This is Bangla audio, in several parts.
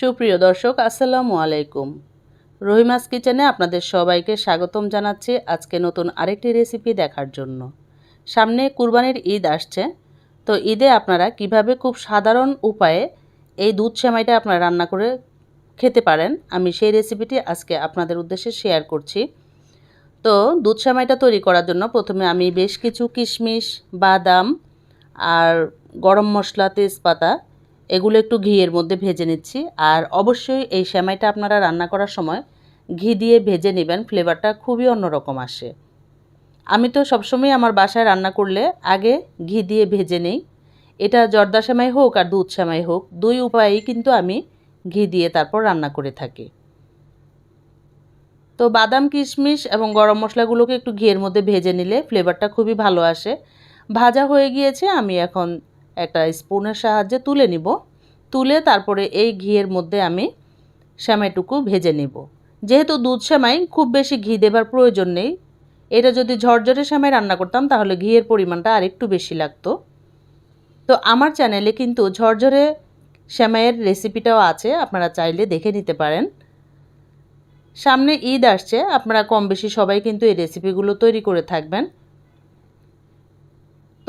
সুপ্রিয় দর্শক, আসসালামু আলাইকুম। রহিমাস কিচেনে আপনাদের সবাইকে স্বাগতম জানাচ্ছি আজকে নতুন আরেকটি রেসিপি দেখার জন্য। সামনে কুরবানির ঈদ আসছে, তো ঈদে আপনারা কীভাবে খুব সাধারণ উপায়ে এই দুধ সেমাইটা আপনারা রান্না করে খেতে পারেন, আমি সেই রেসিপিটি আজকে আপনাদের উদ্দেশ্যে শেয়ার করছি। তো দুধ সেমাইটা তৈরি করার জন্য প্রথমে আমি বেশ কিছু কিশমিশ, বাদাম আর গরম মশলা, তেজপাতা এগুলো একটু ঘিয়ের মধ্যে ভেজে নিচ্ছি। আর অবশ্যই এই সেমাইটা আপনারা রান্না করার সময় ঘি দিয়ে ভেজে নেবেন, ফ্লেভারটা খুবই অন্যরকম আসে। আমি তো সবসময় আমার বাসায় রান্না করলে আগে ঘি দিয়ে ভেজে নেই। এটা জর্দা সেমাই হোক আর দুধ সেমাই হোক, দুই উপায়েই কিন্তু আমি ঘি দিয়ে তারপর রান্না করে থাকি। তো বাদাম, কিশমিশ এবং গরম মশলাগুলোকে একটু ঘিয়ের মধ্যে ভেজে নিলে ফ্লেভারটা খুবই ভালো আসে। ভাজা হয়ে গিয়েছে, আমি এখন একটা স্পুনের সাহায্যে তুলে নিব। তুলে তারপরে এই ঘিয়ের মধ্যে আমি সেমাইটুকু ভেজে নিব। যেহেতু দুধ সেমাই, খুব বেশি ঘি দেবার প্রয়োজন নেই। এটা যদি ঝরঝরে সেমাই রান্না করতাম, তাহলে ঘিয়ের পরিমাণটা আরেকটু বেশি লাগতো। তো আমার চ্যানেলে কিন্তু ঝরঝরে সেমাইয়ের রেসিপিটাও আছে, আপনারা চাইলে দেখে নিতে পারেন। সামনে ঈদ আসছে, আপনারা কম বেশি সবাই কিন্তু এই রেসিপিগুলো তৈরি করে থাকবেন।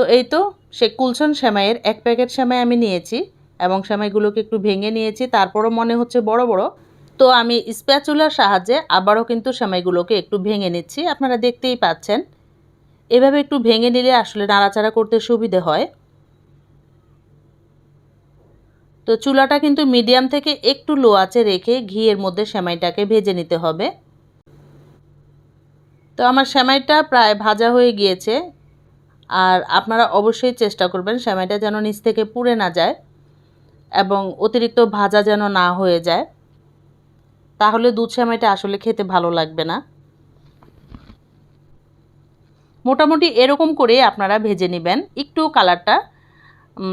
তো এই তো, সে কুলসন সেমাইয়ের এক প্যাকেট সেমাই আমি নিয়েছি এবং সেমাইগুলোকে একটু ভেঙে নিয়েছি, তারপরও মনে হচ্ছে বড় বড়। তো আমি স্প্যাচুলার সাহায্যে আবারও কিন্তু সেমাইগুলোকে একটু ভেঙে নিচ্ছি, আপনারা দেখতেই পাচ্ছেন। এভাবে একটু ভেঙে নিলে আসলে নাড়াচাড়া করতে সুবিধে হয়। তো চুলাটা কিন্তু মিডিয়াম থেকে একটু লো আঁচে রেখে ঘিয়ের মধ্যে সেমাইটাকে ভেজে নিতে হবে। তো আমার সেমাইটা প্রায় ভাজা হয়ে গিয়েছে আর আপনারা অবশ্যই চেষ্টা করবেন সেমাইটা যেন নিচ থেকে পুড়ে না যায় এবং অতিরিক্ত ভাজা যেন না হয়ে যায়। তাহলে দুধ সেমাইটা আসলে খেতে ভালো লাগবে না। মোটামুটি এরকম করে আপনারা ভেজে নেবেন। একটু কালারটা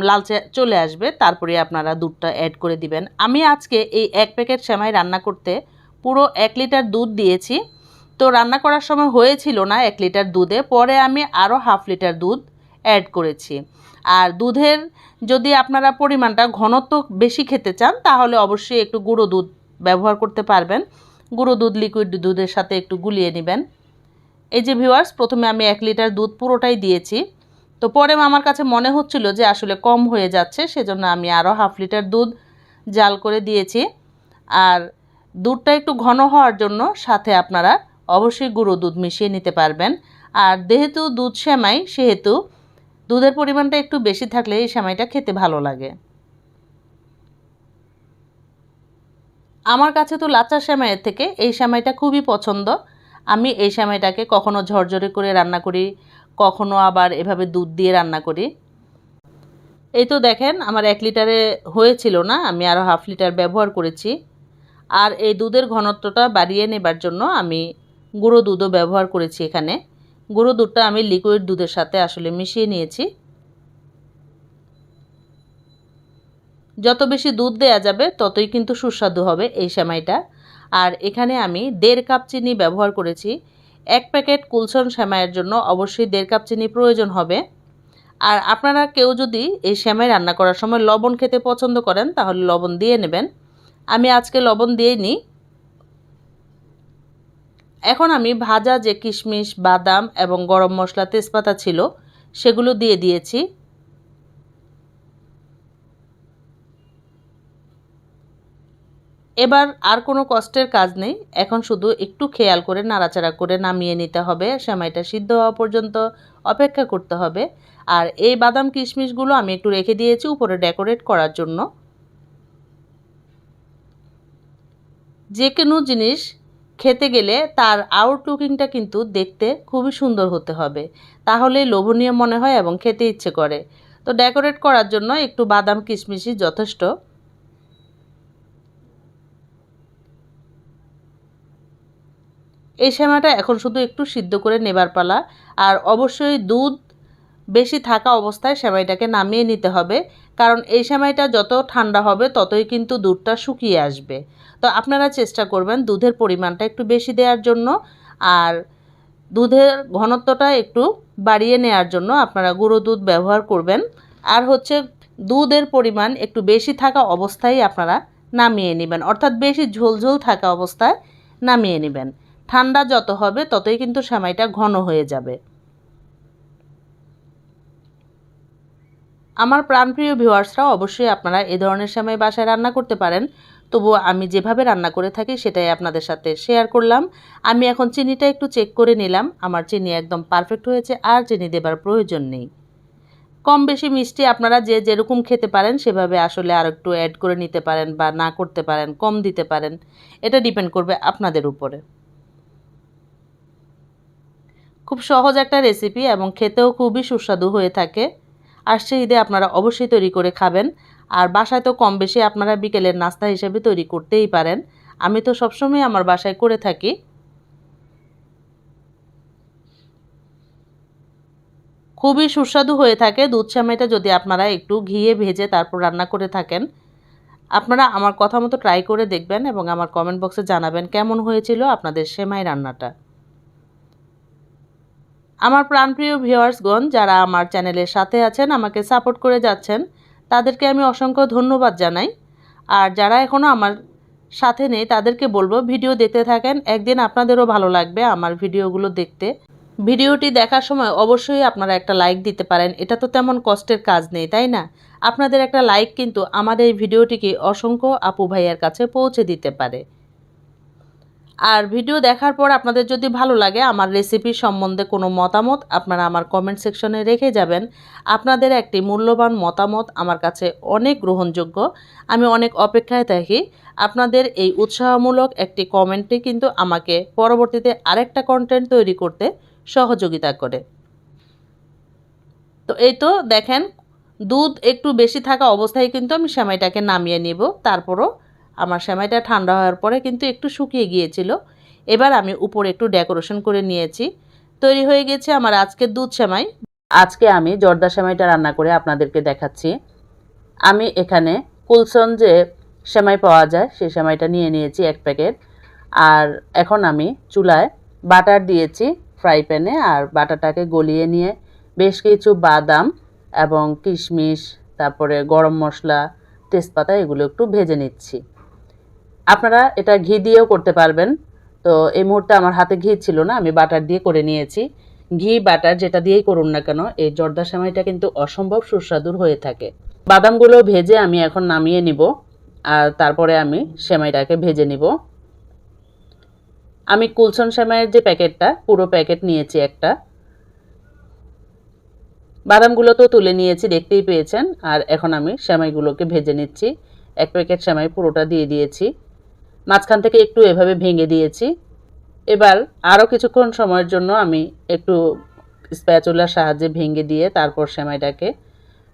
লালচে চলে আসবে, তারপরে আপনারা দুধটা অ্যাড করে দিবেন। আমি আজকে এই এক প্যাকেট সেমাই রান্না করতে পুরো এক লিটার দুধ দিয়েছি। তো রান্না করার সময় হয়েছিল না এক লিটার দুধে, পরে আমি আরও হাফ লিটার দুধ অ্যাড করেছি। আর দুধের যদি আপনারা পরিমাণটা ঘনত্ব বেশি খেতে চান, তাহলে অবশ্যই একটু গুঁড়ো দুধ ব্যবহার করতে পারবেন। গুঁড়ো দুধ লিকুইড দুধের সাথে একটু গুলিয়ে নেবেন। এই যে ভিউয়ার্স প্রথমে আমি এক লিটার দুধ পুরোটাই দিয়েছি। তো পরে আমার কাছে মনে হচ্ছিল যে আসলে কম হয়ে যাচ্ছে, সেজন্য আমি আরও হাফ লিটার দুধ জাল করে দিয়েছি। আর দুধটা একটু ঘন হওয়ার জন্য সাথে আপনারা অবশ্যই গুঁড়ো দুধ মিশিয়ে নিতে পারবেন। আর যেহেতু দুধ সেমাই, সেহেতু দুধের পরিমাণটা একটু বেশি থাকলে এই সেমাইটা খেতে ভালো লাগে। আমার কাছে তো লাচা সেমাইয়ের থেকে এই সেমাইটা খুবই পছন্দ। আমি এই সেমাইটাকে কখনো ঝরঝরে করে রান্না করি, কখনো আবার এভাবে দুধ দিয়ে রান্না করি। এই তো দেখেন, আমার এক লিটারে হয়েছিল না, আমি আরও হাফ লিটার ব্যবহার করেছি। আর এই দুধের ঘনত্বটা বাড়িয়ে নেবার জন্য আমি গুঁড়ো দুধও ব্যবহার করেছি এখানে। গুঁড়ো দুধটা আমি লিকুইড দুধের সাথে আসলে মিশিয়ে নিয়েছি। যত বেশি দুধ দেয়া যাবে, ততই কিন্তু সুস্বাদু হবে এই সেমাইটা। আর এখানে আমি দেড় কাপ চিনি ব্যবহার করেছি। এক প্যাকেট কুলসন সেমাইয়ের জন্য অবশ্যই দেড় কাপ চিনি প্রয়োজন হবে। আর আপনারা কেউ যদি এই সেমাই রান্না করার সময় লবণ খেতে পছন্দ করেন, তাহলে লবণ দিয়ে নেবেন। আমি আজকে লবণ দিয়ে নিই এখন আমি ভাজা যে কিশমিশ, বাদাম এবং গরম মশলা তেজপাতা ছিল, সেগুলো দিয়ে দিয়েছি। এবার আর কোনো কষ্টের কাজ নেই, এখন শুধু একটু খেয়াল করে নাড়াচাড়া করে নামিয়ে নিতে হবে, সেমাইটা সিদ্ধ হওয়া পর্যন্ত অপেক্ষা করতে হবে। আর এই বাদাম কিশমিশগুলো আমি একটু রেখে দিয়েছি উপরে ডেকোরেট করার জন্য। যে কোনো জিনিস খেতে গেলে তার আউটলুকিংটা কিন্তু দেখতে খুবই সুন্দর হতে হবে। তাহলে লোভনীয় মনে হয় এবং খেতে ইচ্ছে করে। তো ডেকোরেট করার জন্য একটু বাদাম কিশমিশই যথেষ্ট। এই সেমাটা এখন শুধু একটু সিদ্ধ করে নেবার পালা। আর অবশ্যই দুধ বেশি থাকা অবস্থায় সেমাইটাকে নামিয়ে নিতে হবে। কারণ এই সময়টা যত ঠান্ডা হবে, ততই কিন্তু দুধটা শুকিয়ে আসবে। তো আপনারা চেষ্টা করবেন দুধের পরিমাণটা একটু বেশি দেওয়ার জন্য আর দুধের ঘনত্বটা একটু বাড়িয়ে নেওয়ার জন্য আপনারা গুঁড়ো দুধ ব্যবহার করবেন। আর হচ্ছে দুধের পরিমাণ একটু বেশি থাকা অবস্থায় আপনারা নামিয়ে নেবেন, অর্থাৎ বেশি ঝোলঝোল থাকা অবস্থায় নামিয়ে নেবেন। ঠান্ডা যত হবে, ততই কিন্তু সেমাইটা ঘন হয়ে যাবে। আমার প্রাণপ্রিয় ভিউয়ার্সরা অবশ্যই আপনারা এ ধরনের সেমাই বাসায় রান্না করতে পারেন। তবুও আমি যেভাবে রান্না করে থাকি সেটাই আপনাদের সাথে শেয়ার করলাম। আমি এখন চিনিটা একটু চেক করে নিলাম। আমার চিনি একদম পারফেক্ট হয়েছে আর চিনি দেবার প্রয়োজন নেই। কম বেশি মিষ্টি আপনারা যে যেরকম খেতে পারেন সেভাবে আসলে আর একটু অ্যাড করে নিতে পারেন বা না করতে পারেন, কম দিতে পারেন। এটা ডিপেন্ড করবে আপনাদের উপরে। খুব সহজ একটা রেসিপি এবং খেতেও খুবই সুস্বাদু হয়ে থাকে। আসছে ঈদে আপনারা অবশ্যই তৈরি করে খাবেন। আর বাসায় তো কম বেশি আপনারা বিকেলের নাস্তা হিসেবে তৈরি করতেই পারেন। আমি তো সবসময় আমার বাসায় করে থাকি। খুবই সুস্বাদু হয়ে থাকে। দুধ সেমাইটা যদি আপনারা একটু ঘিয়ে ভেজে তারপর রান্না করে থাকেন, আপনারা আমার কথা মতো ট্রাই করে দেখবেন এবং আমার কমেন্ট বক্সে জানাবেন কেমন হয়েছিল আপনাদের সেমাই রান্নাটা। আমার প্রাণপ্রিয় ভিউয়ার্সগণ, যারা আমার চ্যানেলের সাথে আছেন, আমাকে সাপোর্ট করে যাচ্ছেন, তাদেরকে আমি অসংখ্য ধন্যবাদ জানাই। আর যারা এখনও আমার সাথে নেই, তাদেরকে বলব, ভিডিও দেখতে থাকেন, একদিন আপনাদেরও ভালো লাগবে আমার ভিডিওগুলো দেখতে। ভিডিওটি দেখার সময় অবশ্যই আপনারা একটা লাইক দিতে পারেন, এটা তো তেমন কষ্টের কাজ নেই, তাই না? আপনাদের একটা লাইক কিন্তু আমাদের এই ভিডিওটিকে অসংখ্য আপু ভাইয়ার কাছে পৌঁছে দিতে পারে। আর ভিডিও দেখার পর আপনাদের যদি ভালো লাগে আমার রেসিপি সম্বন্ধে কোনো মতামত, আপনারা আমার কমেন্ট সেকশনে রেখে যাবেন। আপনাদের একটি মূল্যবান মতামত আমার কাছে অনেক গ্রহণযোগ্য। আমি অনেক অপেক্ষায় থাকি। আপনাদের এই উৎসাহমূলক একটি কমেন্টে কিন্তু আমাকে পরবর্তীতে আরেকটা কন্টেন্ট তৈরি করতে সহযোগিতা করে। তো এই তো দেখেন, দুধ একটু বেশি থাকা অবস্থায় কিন্তু আমি সেমাইটাকে নামিয়ে নিব, তারপরও আমার সেমাইটা ঠান্ডা হওয়ার পরে কিন্তু একটু শুকিয়ে গিয়েছিল। এবার আমি উপরে একটু ডেকোরেশন করে নিয়েছি। তৈরি হয়ে গেছে আমার আজকের দুধ সেমাই। আজকে আমি জর্দা সেমাইটা রান্না করে আপনাদেরকে দেখাচ্ছি। আমি এখানে কুলসন যে সেমাই পাওয়া যায় সেই সেমাইটা নিয়ে নিয়েছি এক প্যাকেট। আর এখন আমি চুলায় বাটার দিয়েছি ফ্রাই প্যানে আর বাটারটাকে গলিয়ে নিয়ে বেশ কিছু বাদাম এবং কিশমিশ, তারপরে গরম মশলা, তেজপাতা এগুলো একটু ভেজে নিচ্ছি। আপনারা এটা ঘি দিয়েও করতে পারবেন। তো এই মুহূর্তে আমার হাতে ঘি ছিল না, আমি বাটার দিয়ে করে নিয়েছি। ঘি, বাটার যেটা দিয়েই করুন না কেন, এই জর্দা সেমাইটা কিন্তু অসম্ভব সুস্বাদুর হয়ে থাকে। বাদামগুলো ভেজে আমি এখন নামিয়ে নিব, আর তারপরে আমি সেমাইটাকে ভেজে নিব। আমি কুলসন সেমাইয়ের যে প্যাকেটটা, পুরো প্যাকেট নিয়েছি একটা। বাদামগুলো তো তুলে নিয়েছি, দেখতেই পেয়েছেন। আর এখন আমি সেমাইগুলোকে ভেজে নিচ্ছি। এক প্যাকেট সেমাই পুরোটা দিয়ে দিয়েছি। মাঝখান থেকে একটু এভাবে ভেঙে দিয়েছি। এবার আরও কিছুক্ষণ সময়ের জন্য আমি একটু স্প্যাচুলার সাহায্যে ভেঙে দিয়ে তারপর সেমাইটাকে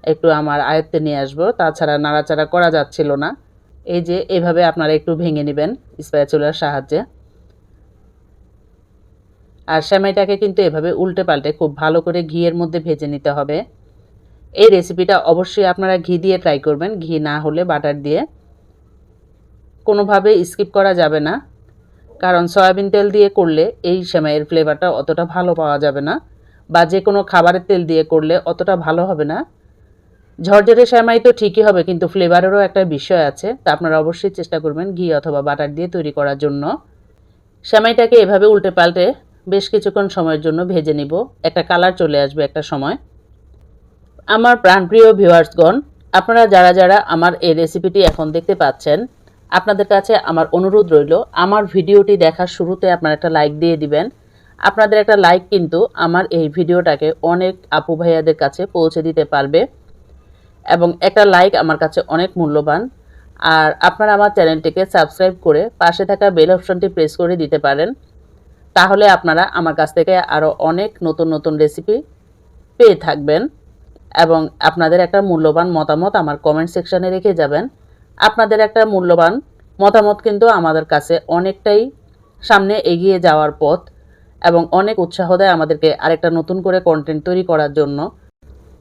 একটু আমার আয়ত্তে নিয়ে আসব। তাছাড়া নাড়াচাড়া করা যাচ্ছিল না। এই যে এভাবে আপনারা একটু ভেঙে নেবেন স্প্যাচুলার সাহায্যে। আর সেমাইটাকে কিন্তু এভাবে উল্টে পাল্টে খুব ভালো করে ঘিয়ের মধ্যে ভেজে নিতে হবে। এই রেসিপিটা অবশ্যই আপনারা ঘি দিয়ে ট্রাই করবেন। ঘি না হলে বাটার দিয়ে। কোনোভাবে স্কিপ করা যাবে না। কারণ সয়াবিন তেল দিয়ে করলে এই সেমাইয়ের ফ্লেভারটা অতটা ভালো পাওয়া যাবে না বা যে কোনো খাবারের তেল দিয়ে করলে অতটা ভালো হবে না। ঝরঝরে সেমাই তো ঠিকই হবে, কিন্তু ফ্লেভারেরও একটা বিষয় আছে, তা আপনারা অবশ্যই চেষ্টা করবেন ঘি অথবা বাটার দিয়ে তৈরি করার জন্য। সেমাইটাকে এভাবে উল্টে পাল্টে বেশ কিছুক্ষণ সময়ের জন্য ভেজে নিব। একটা কালার চলে আসবে একটা সময়। আমার প্রাণপ্রিয় ভিউয়ার্সগণ আপনারা যারা যারা আমার এই রেসিপিটি এখন দেখতে পাচ্ছেন আপনাদের কাছে আমার অনুরোধ রইল, আমার ভিডিওটি দেখার শুরুতে আপনারা একটা লাইক দিয়ে দিবেন। আপনাদের একটা লাইক কিন্তু আমার এই ভিডিওটাকে অনেক আপু ভাইয়াদের কাছে পৌঁছে দিতে পারবে এবং একটা লাইক আমার কাছে অনেক মূল্যবান। আর আপনারা আমার চ্যানেলটিকে সাবস্ক্রাইব করে পাশে থাকা বেল অপশনটি প্রেস করে দিতে পারেন, তাহলে আপনারা আমার কাছ থেকে আরও অনেক নতুন নতুন রেসিপি পেয়ে থাকবেন এবং আপনাদের একটা মূল্যবান মতামত আমার কমেন্ট সেকশানে রেখে যাবেন। আপনাদের একটা মূল্যবান মতামত কিন্তু আমাদের কাছে অনেকটাই সামনে এগিয়ে যাওয়ার পথ এবং অনেক উৎসাহ দেয় আমাদেরকে আরেকটা নতুন করে কন্টেন্ট তৈরি করার জন্য।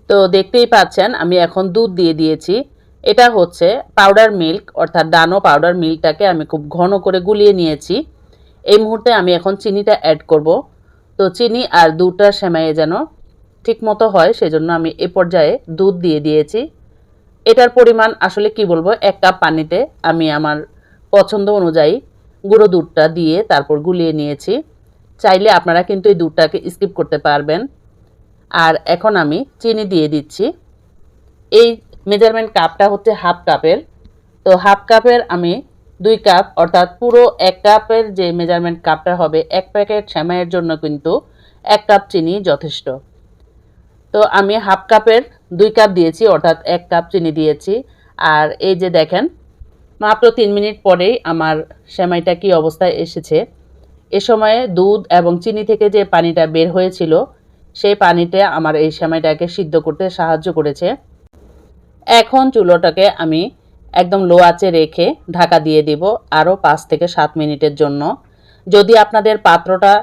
তো দেখতেই পাচ্ছেন, আমি এখন দুধ দিয়ে দিয়েছি। এটা হচ্ছে পাউডার মিল্ক অর্থাৎ ডানো পাউডার মিল্কটাকে আমি খুব ঘন করে গুলিয়ে নিয়েছি। এই মুহূর্তে আমি এখন চিনিটা অ্যাড করব। তো চিনি আর দুধটা সেমাইয়ে যেন ঠিক মতো হয়, সেজন্য আমি এ পর্যায়ে দুধ দিয়ে দিয়েছি। এটার পরিমাণ আসলে কি বলব? এক কাপ পানিতে আমি আমার পছন্দ অনুযায়ী গুঁড়ো দুধটা দিয়ে তারপর গুলিয়ে নিয়েছি। চাইলে আপনারা কিন্তু এই দুধটাকে স্কিপ করতে পারবেন। আর এখন আমি চিনি দিয়ে দিচ্ছি। এই মেজারমেন্ট কাপটা হচ্ছে হাফ কাপের। তো হাফ কাপের আমি দুই কাপ, অর্থাৎ পুরো এক কাপের যে মেজারমেন্ট কাপটা হবে, এক প্যাকেট শ্যামাইয়ের জন্য কিন্তু এক কাপ চিনি যথেষ্ট। তো আমি হাফ কাপের দুই কাপ দিয়েছি, অর্থাৎ এক কাপ চিনি দিয়েছি। আর এই যে দেখেন, মাত্র তিন মিনিট পরেই আমার সেমাইটা কি অবস্থায় এসেছে। এ সময়ে দুধ এবং চিনি থেকে যে পানিটা বের হয়েছিল, সেই পানিতে আমার এই সেমাইটাকে সিদ্ধ করতে সাহায্য করেছে। এখন চুলোটাকে আমি একদম লো আঁচে রেখে ঢাকা দিয়ে দিব আরও পাঁচ থেকে সাত মিনিটের জন্য। যদি আপনাদের পাত্রটা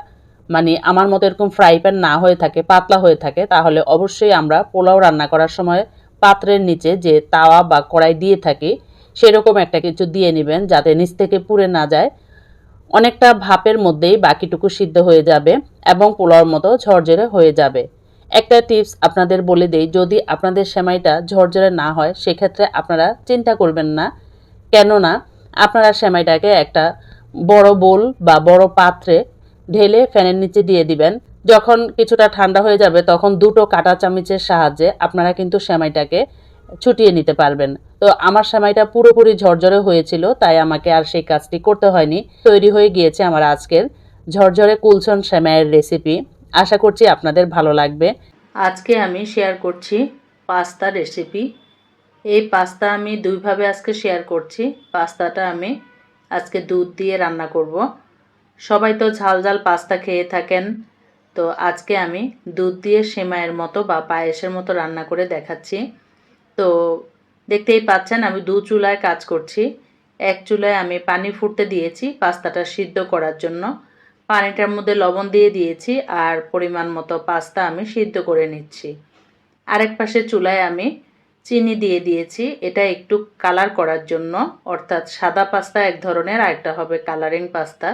মানে আমার মতো এরকম ফ্রাই প্যান না হয়ে থাকে, পাতলা হয়ে থাকে, তাহলে অবশ্যই আমরা পোলাও রান্না করার সময় পাত্রের নিচে যে তাওয়া বা কড়াই দিয়ে থাকি, সেরকম একটা কিছু দিয়ে নেবেন যাতে নিচ থেকে পুড়ে না যায়। অনেকটা ভাপের মধ্যেই বাকিটুকু সিদ্ধ হয়ে যাবে এবং পোলাওর মতো ঝরঝরে হয়ে যাবে। একটা টিপস আপনাদের বলে দেই, যদি আপনাদের সেমাইটা ঝরঝরে না হয়, সেক্ষেত্রে আপনারা চিন্তা করবেন না। কেননা, আপনারা সেমাইটাকে একটা বড় বোল বা বড় পাত্রে ঢেলে ফ্যানের নিচে দিয়ে দিবেন। যখন কিছুটা ঠান্ডা হয়ে যাবে, তখন দুটো কাঁটা চামিচের সাহায্যে আপনারা কিন্তু সেমাইটাকে ছুটিয়ে নিতে পারবেন। তো আমার সেমাইটা পুরোপুরি ঝরঝরে হয়েছিল, তাই আমাকে আর সেই কাজটি করতে হয়নি। তৈরি হয়ে গিয়েছে আমার আজকের ঝরঝরে কুলছন সেমাইয়ের রেসিপি। আশা করছি আপনাদের ভালো লাগবে। আজকে আমি শেয়ার করছি পাস্তা রেসিপি। এই পাস্তা আমি দুইভাবে আজকে শেয়ার করছি। পাস্তাটা আমি আজকে দুধ দিয়ে রান্না করব। সবাই তো ঝাল ঝাল পাস্তা খেয়ে থাকেন। তো আজকে আমি দুধ দিয়ে সেমাইয়ের মতো বা পায়েসের মতো রান্না করে দেখাচ্ছি। তো দেখতেই পাচ্ছেন আমি দু চুলায় কাজ করছি। এক চুলায় আমি পানি ফুটতে দিয়েছি পাস্তাটা সিদ্ধ করার জন্য। পানিটার মধ্যে লবণ দিয়ে দিয়েছি আর পরিমাণ মতো পাস্তা আমি সিদ্ধ করে নিচ্ছি। আরেক পাশে চুলায় আমি চিনি দিয়ে দিয়েছি। এটা একটু কালার করার জন্য, অর্থাৎ সাদা পাস্তা এক ধরনের, আরেকটা হবে কালারিং পাস্তা।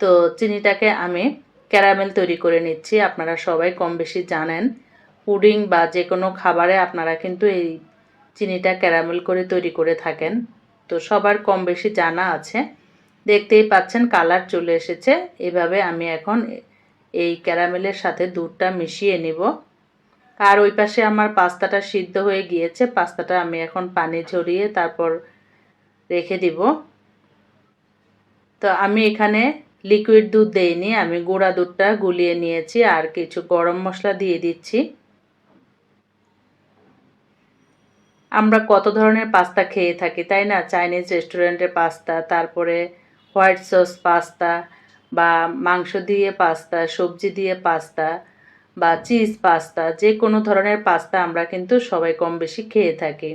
তো চিনিটাকে আমি ক্যারামেল তৈরি করে নিচ্ছি। আপনারা সবাই কম বেশি জানেন, পুডিং বা যে কোনো খাবারে আপনারা কিন্তু এই চিনিটা ক্যারামেল করে তৈরি করে থাকেন। তো সবার কম বেশি জানা আছে। দেখতেই পাচ্ছেন কালার চলে এসেছে। এভাবে আমি এখন এই ক্যারামেলের সাথে দুধটা মিশিয়ে নিব। আর ওই পাশে আমার পাস্তাটা সিদ্ধ হয়ে গিয়েছে। পাস্তাটা আমি এখন পানি ঝরিয়ে তারপর রেখে দিব। তো আমি এখানে লিকুইড দুধ দেইনি, আমি গুঁড়া দুধটা গুলিয়ে নিয়েছি আর কিছু গরম মশলা দিয়ে দিচ্ছি। আমরা কত ধরনের পাস্তা খেয়ে থাকি, তাই না? চাইনিজ রেস্টুরেন্টের পাস্তা, তারপরে হোয়াইট সস পাস্তা বা মাংস দিয়ে পাস্তা, সবজি দিয়ে পাস্তা বা চিজ পাস্তা যে কোনো ধরনের পাস্তা আমরা কিন্তু সবাই কম বেশি খেয়ে থাকি।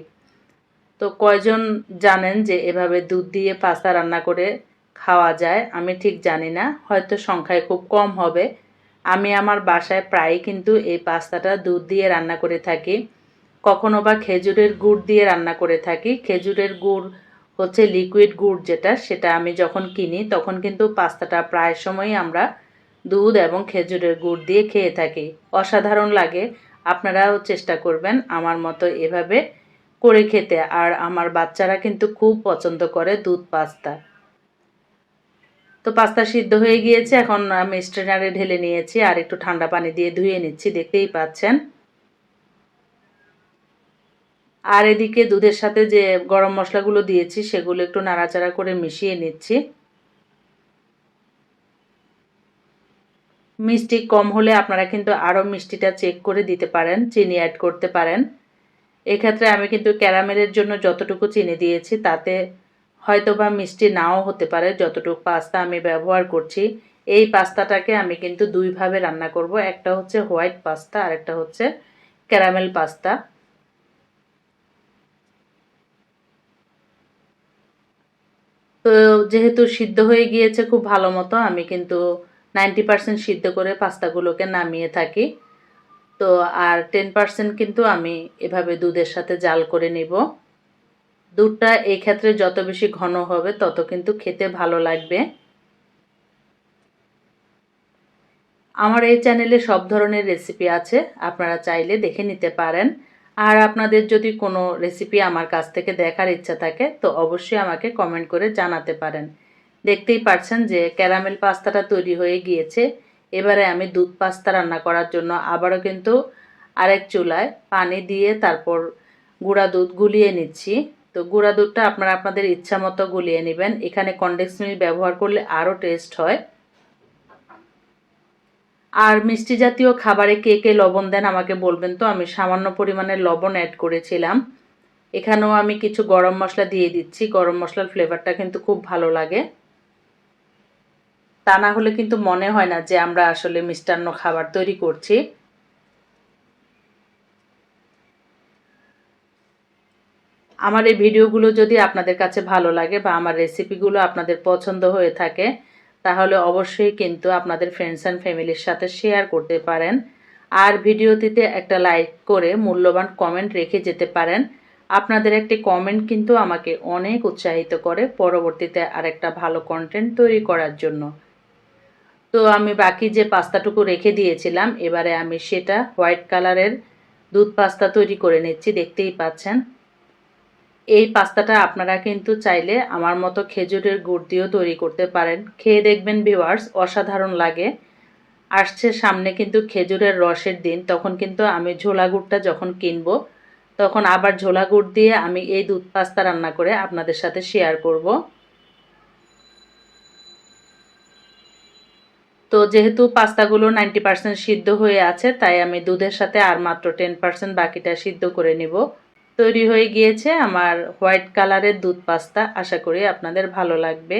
তো কয়জন জানেন যে এভাবে দুধ দিয়ে পাস্তা রান্না করে খাওয়া যায়, আমি ঠিক জানি না, হয়তো সংখ্যায় খুব কম হবে। আমি আমার বাসায় প্রায়ই কিন্তু এই পাস্তাটা দুধ দিয়ে রান্না করে থাকি। কখনো বা খেজুরের গুড় দিয়ে রান্না করে থাকি। খেজুরের গুড় হচ্ছে লিকুইড গুড় যেটা, সেটা আমি যখন কিনি তখন কিন্তু পাস্তাটা প্রায় সময়ই আমরা দুধ এবং খেজুরের গুড় দিয়ে খেয়ে থাকি। অসাধারণ লাগে, আপনারাও চেষ্টা করবেন আমার মতো এভাবে করে খেতে। আর আমার বাচ্চারা কিন্তু খুব পছন্দ করে দুধ পাস্তা। তো পাস্তা সিদ্ধ হয়ে গিয়েছে, এখন আমি স্ট্রেনারে ঢেলে নিয়েছি আর একটু ঠান্ডা পানি দিয়ে ধুয়ে নিচ্ছি, দেখতেই পাচ্ছেন। আর এদিকে দুধের সাথে যে গরম মশলাগুলো দিয়েছি, সেগুলো একটু নাড়াচাড়া করে মিশিয়ে নিচ্ছি। মিষ্টি কম হলে আপনারা কিন্তু আরও মিষ্টিটা চেক করে দিতে পারেন, চিনি অ্যাড করতে পারেন। এক্ষেত্রে আমি কিন্তু ক্যারামেলের জন্য যতটুকু চিনি দিয়েছি, তাতে হয়তো বা মিষ্টি নাও হতে পারে, যতটুকু পাস্তা আমি ব্যবহার করছি। এই পাস্তাটাকে আমি কিন্তু দুইভাবে রান্না করব। একটা হচ্ছে হোয়াইট পাস্তা আর একটা হচ্ছে ক্যারামেল পাস্তা। তো যেহেতু সিদ্ধ হয়ে গিয়েছে খুব ভালো মতো, আমি কিন্তু নাইনটি পারসেন্ট সিদ্ধ করে পাস্তাগুলোকে নামিয়ে থাকি। তো আর টেন পারসেন্ট কিন্তু আমি এভাবে দুধের সাথে জাল করে নিব। দুধটা এই ক্ষেত্রে যত বেশি ঘন হবে, তত কিন্তু খেতে ভালো লাগবে। আমার এই চ্যানেলে সব ধরনের রেসিপি আছে, আপনারা চাইলে দেখে নিতে পারেন। আর আপনাদের যদি কোনো রেসিপি আমার কাছ থেকে দেখার ইচ্ছা থাকে, তো অবশ্যই আমাকে কমেন্ট করে জানাতে পারেন। দেখতেই পারছেন যে ক্যারামেল পাস্তাটা তৈরি হয়ে গিয়েছে। এবারে আমি দুধ পাস্তা রান্না করার জন্য আবারও কিন্তু আরেক চুলায় পানি দিয়ে তারপর গুঁড়া দুধ গুলিয়ে নিচ্ছি। তো গুঁড়া দুধটা আপনারা আপনাদের ইচ্ছা মতো গুলিয়ে নেবেন। এখানে কনডেন্স মিল্ক ব্যবহার করলে আরও টেস্ট হয়। আর মিষ্টি জাতীয় খাবারে কে কে লবণ দেন আমাকে বলবেন তো, আমি সামান্য পরিমাণে লবণ অ্যাড করেছিলাম। এখানেও আমি কিছু গরম মশলা দিয়ে দিচ্ছি, গরম মশলার ফ্লেভারটা কিন্তু খুব ভালো লাগে। তা না হলে কিন্তু মনে হয় না যে আমরা আসলে মিষ্টান্ন খাবার তৈরি করছি। আমার এই ভিডিওগুলো যদি আপনাদের কাছে ভালো লাগে বা আমার রেসিপিগুলো আপনাদের পছন্দ হয়ে থাকে, তাহলে অবশ্যই কিন্তু আপনাদের ফ্রেন্ডস অ্যান্ড ফ্যামিলির সাথে শেয়ার করতে পারেন। আর ভিডিওটিতে একটা লাইক করে মূল্যবান কমেন্ট রেখে যেতে পারেন। আপনাদের একটি কমেন্ট কিন্তু আমাকে অনেক উৎসাহিত করে পরবর্তীতে আরেকটা ভালো কন্টেন্ট তৈরি করার জন্য। তো আমি বাকি যে পাস্তাটুকু রেখে দিয়েছিলাম, এবারে আমি সেটা হোয়াইট কালারের দুধ পাস্তা তৈরি করে নিচ্ছি, দেখতেই পাচ্ছেন। এই পাস্তাটা আপনারা কিন্তু চাইলে আমার মতো খেজুরের গুড় দিয়েও তৈরি করতে পারেন। খেয়ে দেখবেন ভিওয়ার্স অসাধারণ লাগে। আসছে সামনে কিন্তু খেজুরের রসের দিন, তখন কিন্তু আমি ঝোলা গুড়টা যখন কিনবো, তখন আবার ঝোলা গুড় দিয়ে আমি এই দুধ পাস্তা রান্না করে আপনাদের সাথে শেয়ার করব। তো যেহেতু পাস্তাগুলো নাইনটি পার্সেন্ট সিদ্ধ হয়ে আছে, তাই আমি দুধের সাথে আর মাত্র টেন পার্সেন্ট বাকিটা সিদ্ধ করে নিব। তৈরি হয়ে গিয়েছে আমার হোয়াইট কালারের দুধ পাস্তা। আশা করি আপনাদের ভালো লাগবে।